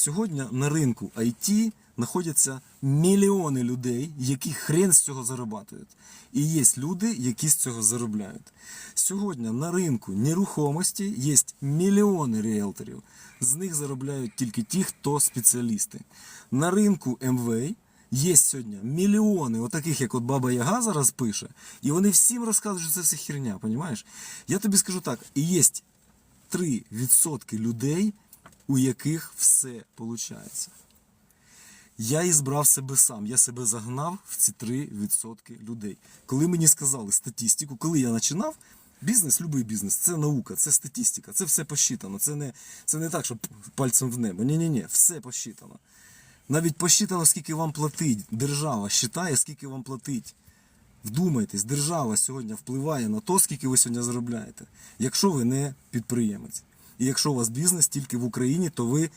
Сьогодні на ринку IT знаходяться мільйони людей, які хрен з цього зарабатують. І є люди, які з цього заробляють. Сьогодні на ринку нерухомості є мільйони ріелторів. З них заробляють тільки ті, хто спеціалісти. На ринку МВ є сьогодні мільйони, отаких, як от Баба Яга зараз пише, і вони всім розказують, що це все херня, понімаєш? Я тобі скажу так, і є 3% людей, у яких все виходить. Я ізбрав себе сам, я себе загнав в ці 3% людей. Коли мені сказали статистику, коли я починав, бізнес, любий бізнес, це наука, це статистика, це все посчитано. Це не, це не так, що пальцем в небо. Ні-ні-ні, все посчитано. Навіть посчитано, скільки вам платить. Держава вважає, скільки вам платить. Вдумайтесь, держава сьогодні впливає на то, скільки ви сьогодні заробляєте. Якщо ви не підприємець. І якщо у вас бізнес тільки в Україні, то ви